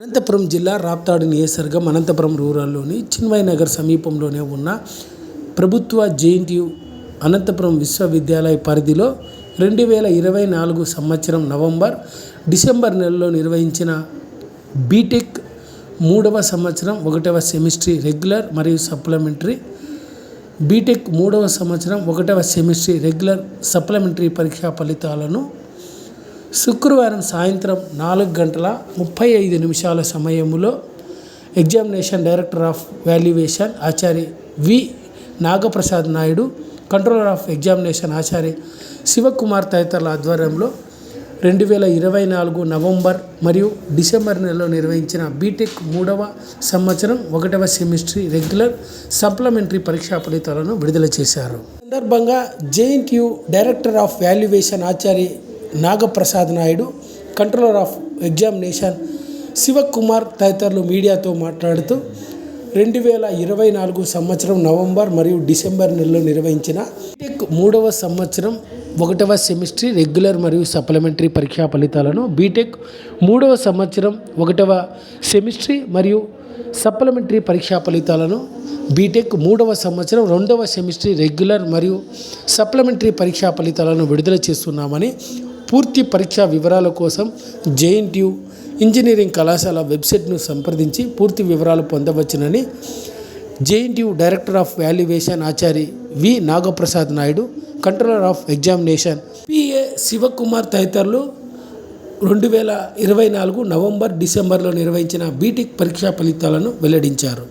అనంతపురం జిల్లా రాప్తాడు నియోజకవర్గం అనంతపురం రూరల్లోని చిన్మయ నగర్ సమీపంలోనే ఉన్న ప్రభుత్వ జేఎన్టీయు అనంతపురం విశ్వవిద్యాలయ పరిధిలో రెండు వేల ఇరవై నాలుగు సంవత్సరం నవంబర్ డిసెంబర్ నెలలో నిర్వహించిన బీటెక్ మూడవ సంవత్సరం ఒకటవ సెమిస్ట్రీ రెగ్యులర్ మరియు సప్లిమెంటరీ బీటెక్ మూడవ సంవత్సరం ఒకటవ సెమిస్ట్రీ రెగ్యులర్ సప్లిమెంటరీ పరీక్షా ఫలితాలను శుక్రవారం సాయంత్రం నాలుగు గంటల ముప్పై ఐదు నిమిషాల సమయంలో examination director of valuation Acharya V Nagaprasad Naidu controller of examination Acharya Sivakumar తదితరుల ఆధ్వర్యంలో రెండు వేల ఇరవై నాలుగు నవంబర్ మరియు డిసెంబర్ నెలలో నిర్వహించిన బీటెక్ మూడవ సంవత్సరం ఒకటవ సెమిస్ట్రీ రెగ్యులర్ సప్లిమెంటరీ పరీక్షా ఫలితాలను విడుదల చేశారు. సందర్భంగా JNTU director of valuation Acharya Nagaprasad Naidu controller of examination Sivakumar తదితరులు మీడియాతో మాట్లాడుతూ రెండు వేల ఇరవై నాలుగు సంవత్సరం నవంబర్ మరియు డిసెంబర్ నెలలో నిర్వహించిన టెక్ మూడవ సంవత్సరం ఒకటవ సెమిస్ట్రీ రెగ్యులర్ మరియు సప్లిమెంటరీ పరీక్షా ఫలితాలను బీటెక్ మూడవ సంవత్సరం ఒకటవ సెమిస్ట్రీ మరియు సప్లిమెంటరీ పరీక్షా ఫలితాలను బీటెక్ మూడవ సంవత్సరం రెండవ సెమిస్ట్రీ రెగ్యులర్ మరియు సప్లిమెంటరీ పరీక్షా ఫలితాలను విడుదల చేస్తున్నామని పూర్తి పరీక్షా వివరాల కోసం జేఎన్టీయు ఇంజనీరింగ్ కళాశాల వెబ్సైట్ను సంప్రదించి పూర్తి వివరాలు పొందవచ్చునని JNTU director of valuation Achari V Nagaprasad Naidu controller of examination PA Sivakumar తదితరులు రెండు వేల ఇరవై నాలుగు నవంబర్ డిసెంబర్లో నిర్వహించిన బీటెక్ పరీక్షా ఫలితాలను వెల్లడించారు.